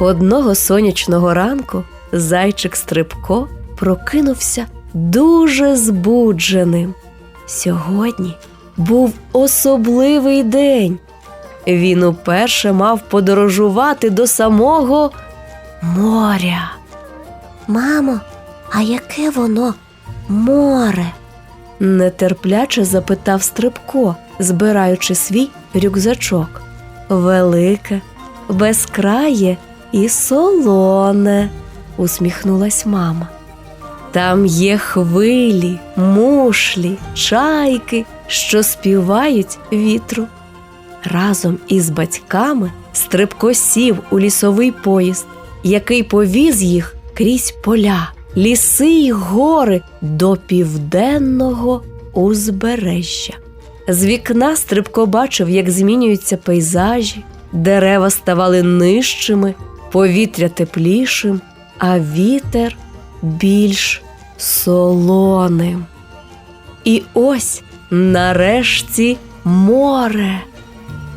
Одного сонячного ранку зайчик Стрибко прокинувся дуже збудженим. Сьогодні був особливий день. Він уперше мав подорожувати до самого моря. Мамо, а яке воно море? Нетерпляче запитав Стрибко, збираючи свій рюкзачок. Велике, безкрає і солоне, усміхнулась мама. Там є хвилі, мушлі, чайки, що співають вітру. Разом із батьками Стрибко сів у лісовий поїзд, який повіз їх крізь поля, ліси й гори до південного узбережжя. З вікна Стрибко бачив, як змінюються пейзажі, дерева ставали нижчими, повітря теплішим, а вітер більш солоним. І ось нарешті море.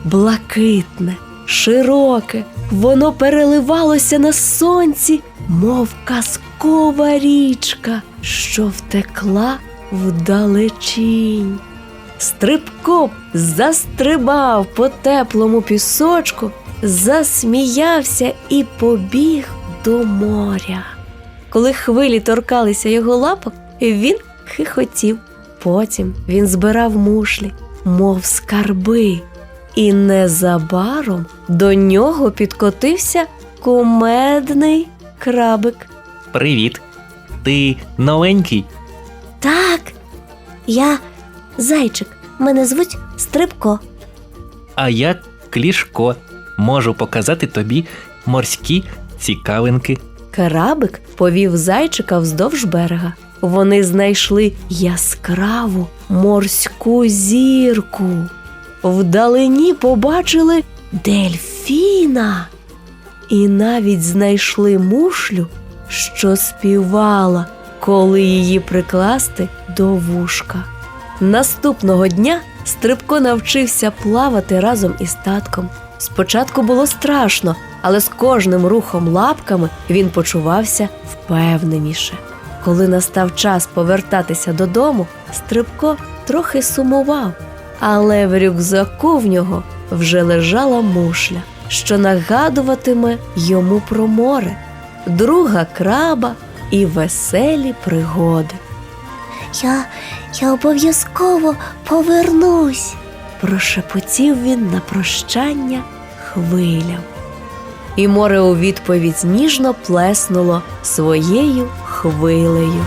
Блакитне, широке, воно переливалося на сонці, мов казкова річка, що втекла вдалечінь. Стрибко застрибав по теплому пісочку, засміявся і побіг до моря. Коли хвилі торкалися його лапок, він хихотів. Потім він збирав мушлі, мов скарби, і незабаром до нього підкотився кумедний крабик. Привіт. Ти новенький? Так, я зайчик. Мене звуть Стрибко. А я клішко. Можу показати тобі морські цікавинки. Крабик повів зайчика вздовж берега. Вони знайшли яскраву морську зірку. Вдалині побачили дельфіна. І навіть знайшли мушлю, що співала, коли її прикласти до вушка. Наступного дня Стрибко навчився плавати разом із татком. Спочатку було страшно, але з кожним рухом лапками він почувався впевненіше. Коли настав час повертатися додому, Стрибко трохи сумував, але в рюкзаку в нього вже лежала мушля, що нагадуватиме йому про море, друга краба і веселі пригоди. Я, я обов'язково повернусь. Прошепотів він на прощання хвилям. І море у відповідь ніжно плеснуло своєю хвилею.